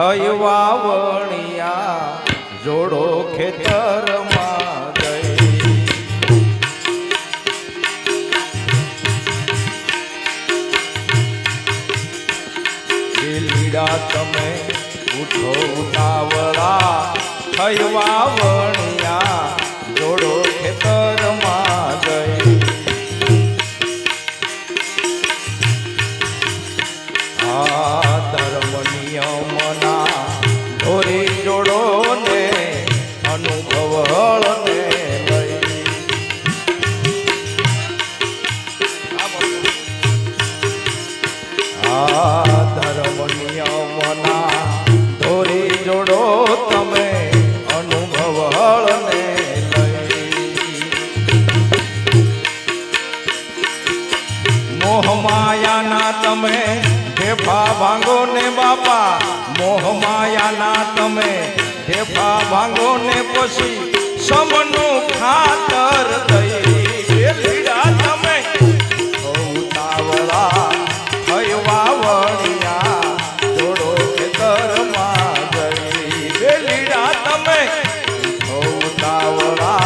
થઈ જોડો ખેતરમાં ગઈ. લીડા તમે ઉઠો ઉતાવળા થઈ જોડો મોહમાયાના તમે ફેફા ભાંગો ને બાપા મોહમાયાના તમે ફેફા ભાંગો ને પછી સમનું ખાતર લીડા તમે ઉતાવળા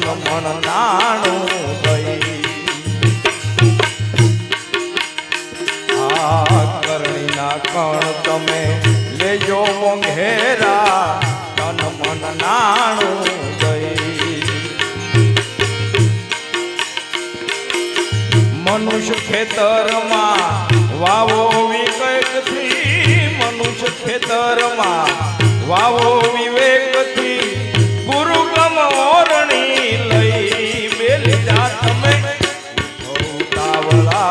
તન મન નાણું ભાઈ. આ કરણીના કણ તમે લેજો મોંઘેરા, તન, મન નાણું મનુષ્ય ખેતરમાં વાવો વિકલ્પથી, મનુષ્ય ખેતરમાં વાવો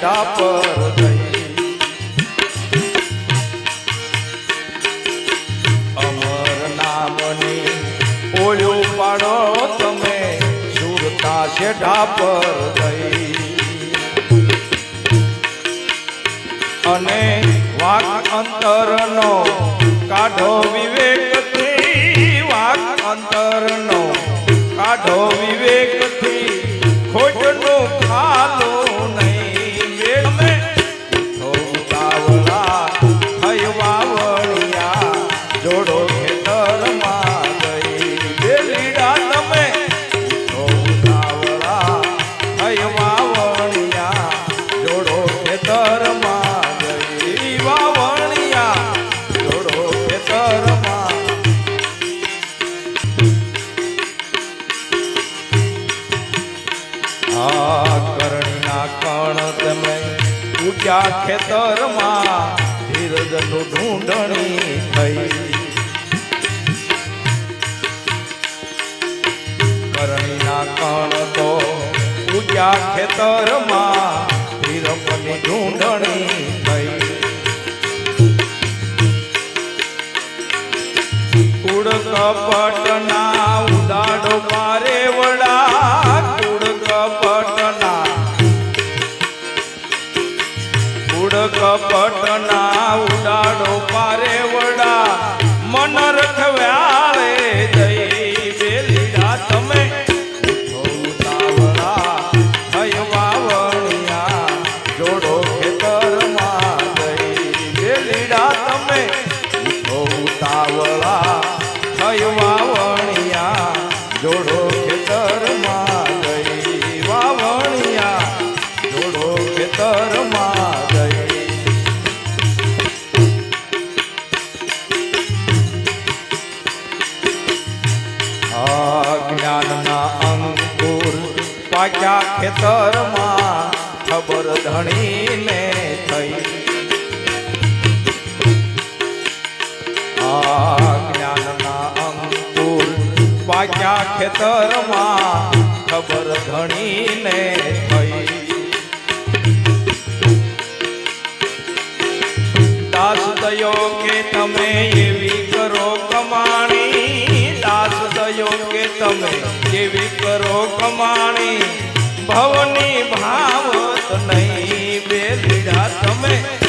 સુરતા ગઈ અમર નામની ઓળ્યું પાડો તમે, સુરતા છે ડાપર ગઈ અને વાક અંતરનો કાઢો વિવેકથી, વાક અંતરનો કાઢો વિવેકથી આ કરણીના કણ તમે ઉગ્યા ખેતરમાં ધીરજનું ઢૂંઢણી થઈ. કરણીના કણ તો ઉગ્યા ખેતરમાં ધીરપની ઢૂંઢણી થઈ. કુડ કપટના કુડ કપટના ઉડાડો પારે વડા. મન રખવ્યાળે જઈ બેલીડા તમે. જોડો ખેતરમાં ગઈ બેલીડા તમે. ઉતાવળા થઈ વાવણિયા. જોડો ખેતરમાં ખબર ધણીને થઈ. આ જ્ઞાનના અંકુર પાક્યા ખેતરમાં ખબર ધણીને થઈ. દાસ દયો કે તમે એવી કરો કમાણી. દાસ દયો કે તમે એવી કરો કમાણી. ભવની ભાવત નહીં બે લીડા તમે.